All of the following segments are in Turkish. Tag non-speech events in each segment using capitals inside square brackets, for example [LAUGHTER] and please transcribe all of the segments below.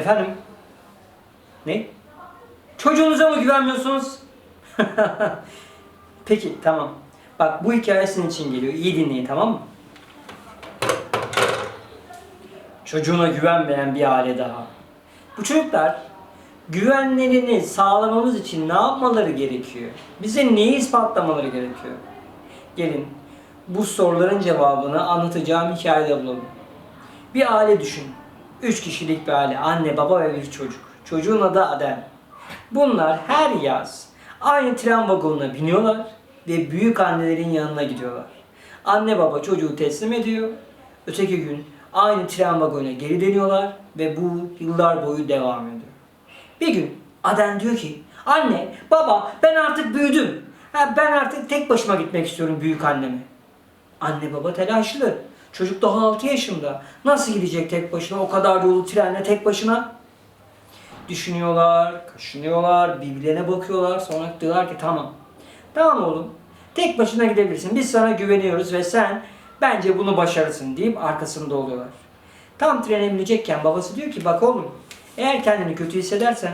Efendim? Ne? Çocuğunuza mı güvenmiyorsunuz? [LAUGHS] Peki tamam. Bak bu hikaye sizin için geliyor. İyi dinleyin tamam mı? Çocuğuna güvenmeyen bir aile daha. Bu çocuklar güvenlerini sağlamamız için ne yapmaları gerekiyor? Bize neyi ispatlamaları gerekiyor? Gelin bu soruların cevabını anlatacağım hikayede bulalım. Bir aile düşün. Üç kişilik bir aile. Anne, baba ve bir çocuk. Çocuğun adı Adem. Bunlar her yaz aynı tren vagonuna biniyorlar ve büyük annelerin yanına gidiyorlar. Anne baba çocuğu teslim ediyor. Öteki gün aynı tren vagonuna geri dönüyorlar ve bu yıllar boyu devam ediyor. Bir gün Adem diyor ki anne baba ben artık büyüdüm. Ben artık tek başıma gitmek istiyorum büyük anneme. Anne baba telaşlı. Çocuk daha 6 yaşında. Nasıl gidecek tek başına o kadar yolu trenle tek başına? Düşünüyorlar, kaşınıyorlar, birbirlerine bakıyorlar. Sonra diyorlar ki tamam. Tamam oğlum. Tek başına gidebilirsin. Biz sana güveniyoruz ve sen bence bunu başarırsın deyip arkasında oluyorlar. Tam trene binecekken babası diyor ki bak oğlum eğer kendini kötü hissedersen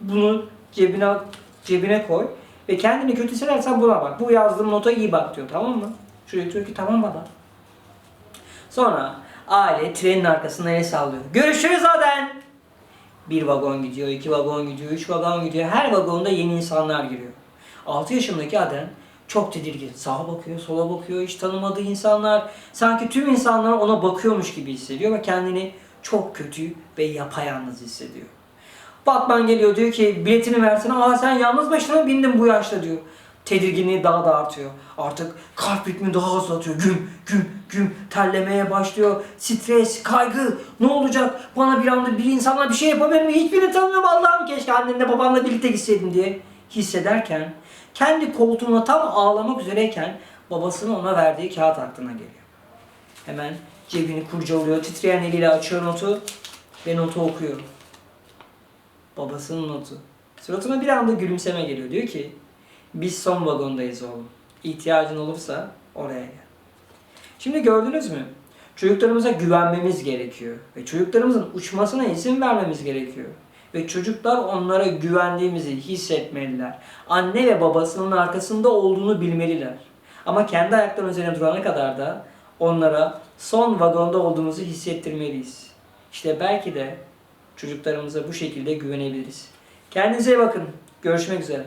bunu cebine cebine koy ve kendini kötü hissedersen buna bak. Bu yazdığım nota iyi bak diyor tamam mı? Çocuk diyor ki tamam baba. Sonra aile trenin arkasına el sallıyor. Görüşürüz Aden. Bir vagon gidiyor, iki vagon gidiyor, üç vagon gidiyor. Her vagonda yeni insanlar giriyor. 6 yaşındaki Aden çok tedirgin. Sağa bakıyor, sola bakıyor, hiç tanımadığı insanlar. Sanki tüm insanlar ona bakıyormuş gibi hissediyor ve kendini çok kötü ve yapayalnız hissediyor. Batman geliyor diyor ki biletini versene. Aa sen yalnız başına bindin bu yaşta diyor. Tedirginliği daha da artıyor. Artık kalp ritmi daha hızlı atıyor. Güm güm güm terlemeye başlıyor. Stres, kaygı. Ne olacak? Bana bir anda bir insanla bir şey mi? Hiçbirini tanımıyorum Allah'ım. Keşke annenle babanla birlikte gitseydim diye hissederken kendi koltuğuna tam ağlamak üzereyken babasının ona verdiği kağıt aklına geliyor. Hemen cebini kurcalıyor. Titreyen eliyle açıyor notu ve notu okuyor. Babasının notu. Suratına bir anda gülümseme geliyor. Diyor ki biz son vagondayız oğlum. İhtiyacın olursa oraya gel. Şimdi gördünüz mü? Çocuklarımıza güvenmemiz gerekiyor. Ve çocuklarımızın uçmasına izin vermemiz gerekiyor. Ve çocuklar onlara güvendiğimizi hissetmeliler. Anne ve babasının arkasında olduğunu bilmeliler. Ama kendi ayaklarının üzerine durana kadar da onlara son vagonda olduğumuzu hissettirmeliyiz. İşte belki de çocuklarımıza bu şekilde güvenebiliriz. Kendinize bakın. Görüşmek üzere.